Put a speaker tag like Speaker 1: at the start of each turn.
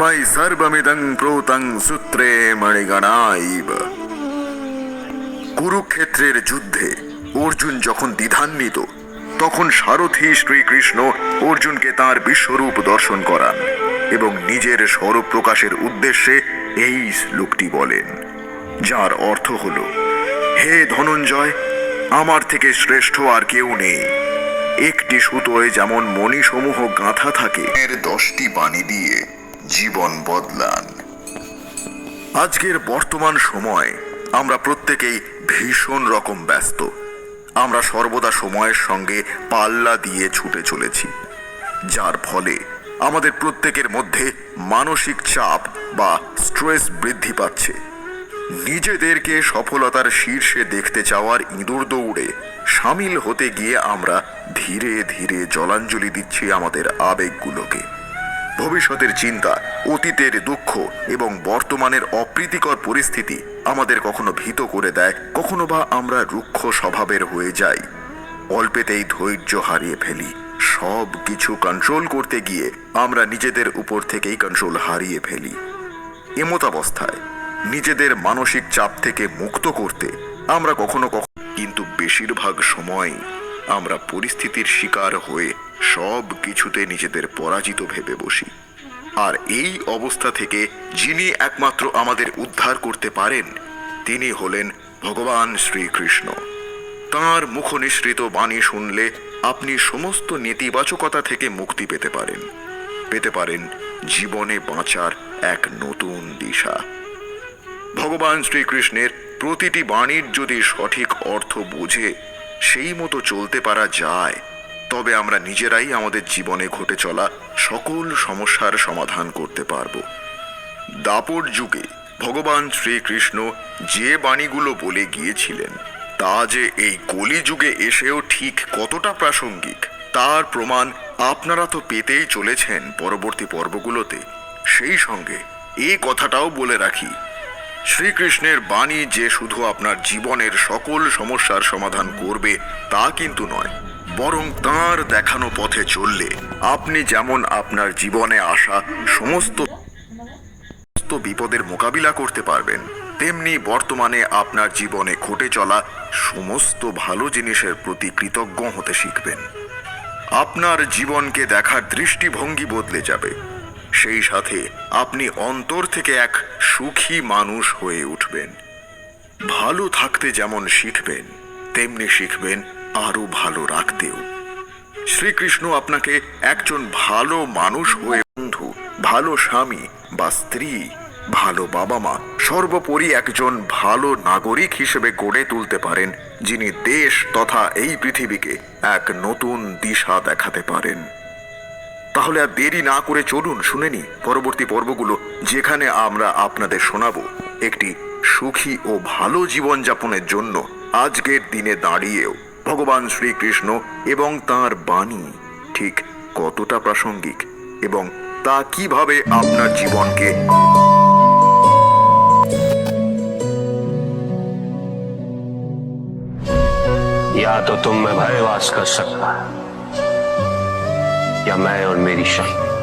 Speaker 1: মাই সর্বমিদং প্রোতং সূত্রে মণিগণাইব কুরুক্ষেত্রের যুদ্ধে অর্জুন যখন দ্বিধান্বিত তখন সারথী শ্রীকৃষ্ণ অর্জুনকে তার বিশ্বরূপ দর্শন করান এবং নিজের স্বরূপ প্রকাশের উদ্দেশ্যে এই শ্লোকটি বলেন, যার অর্থ হল, হে ধনঞ্জয়, আমার থেকে শ্রেষ্ঠ আর কেউ নেই। একটি সুতোয় যেমন মণিসমূহ গাঁথা থাকে, এর দশটি বাণী দিয়ে জীবন বদলান। আজকের বর্তমান সময়, আমরা প্রত্যেকেই ভীষণ রকম ব্যস্ত। আমরা সর্বদা সময়ের সঙ্গে পাল্লা দিয়ে ছুটে চলেছি। যার ফলে আমাদের প্রত্যেকের মধ্যে মানসিক চাপ বা স্ট্রেস বৃদ্ধি পাচ্ছে। নিজেদেরকে সফলতার শীর্ষে দেখতে চাওয়ার ইঁদুর দৌড়ে সামিল হতে গিয়ে আমরা ধীরে ধীরে জলাঞ্জলি দিচ্ছি আমাদের আবেগগুলোকে। ভবিষ্যতের চিন্তা, অতীতের দুঃখ এবং বর্তমানের অপ্রীতিকর পরিস্থিতি আমাদের কখনো ভীত করে দেয়, কখনো বা আমরা রুক্ষ স্বভাবের হয়ে যাই। অল্পেতেই ধৈর্য হারিয়ে ফেলি। সব কিছু কন্ট্রোল করতে গিয়ে আমরা নিজেদের উপর থেকেই কন্ট্রোল হারিয়ে ফেলি। এমতাবস্থায়, নিজেদের মানসিক চাপ থেকে মুক্ত করতে আমরা কখনো কখনো কিন্তু বেশিরভাগ সময় আমরা পরিস্থিতির শিকার হয়ে সব কিছুতে নিজেদের পরাজিত ভেবে বসি। আর এই অবস্থা থেকে যিনি একমাত্র আমাদের উদ্ধার করতে পারেন, তিনি হলেন ভগবান শ্রীকৃষ্ণ। তাঁর মুখনিসৃত বাণী শুনলে আপনি সমস্ত নেতিবাচকতা থেকে মুক্তি পেতে পারেন। পেতে পারেন জীবনে বাঁচার এক নতুন দিশা। ভগবান শ্রীকৃষ্ণের প্রতিটি বাণীর যদি সঠিক অর্থ বুঝে, সেই মতো চলতে পারা যায় তবে আমরা নিজেরাই আমাদের জীবনে ঘটে চলা সকল সমস্যার সমাধান করতে পারব। দাপর যুগে ভগবান শ্রীকৃষ্ণ যে বাণীগুলো বলে গিয়েছিলেন, তা যে এই কলিযুগে এসেও ঠিক কতটা প্রাসঙ্গিক, তার প্রমাণ আপনারা তো পেতেই চলেছেন পরবর্তী পর্বগুলোতে। সেই সঙ্গে এই কথাটাও বলে রাখি, শ্রীকৃষ্ণের বাণী যে শুধু আপনার জীবনের সকল সমস্যার সমাধান করবে তা কিন্তু নয় বরং তাঁর দেখানো পথে চললে আপনি যেমন আপনার জীবনে আসা সমস্ত সমস্ত বিপদের মোকাবিলা করতে পারবেন, তেমনি বর্তমানে আপনার জীবনে ঘটে চলা সমস্ত ভালো জিনিসের প্রতি কৃতজ্ঞ হতে শিখবেন। আপনার জীবনকে দেখার দৃষ্টিভঙ্গি বদলে যাবে। সেই সাথে আপনি অন্তর থেকে এক সুখী মানুষ হয়ে উঠবেন। ভালো থাকতে যেমন শিখবেন, তেমনি শিখবেন আরও ভালো রাখতেও শ্রীকৃষ্ণ আপনাকে একজন ভালো মানুষ হয়ে বন্ধু, ভালো স্বামী বা স্ত্রী, ভালো বাবা মা, সর্বোপরি একজন ভালো নাগরিক হিসেবে গড়ে তুলতে পারেন, যিনি দেশ তথা এই পৃথিবীকে এক নতুন দিশা দেখাতে পারেন। তাহলে আর দেরি না করে চলুন শুনেনি পরবর্তী পর্বগুলো, যেখানে আমরা আপনাদের শোনাবো একটি সুখী ও ভালো জীবনযাপনের জন্য আজকের দিনে দাঁড়িয়েও। ভগবান শ্রীকৃষ্ণ এবং তার বাণী ঠিক কতটা প্রাসঙ্গিক এবং তা কিভাবে আপনার জীবনকে
Speaker 2: या तो तुम में भय वास कर सकता है या मैं और मेरी शक्ति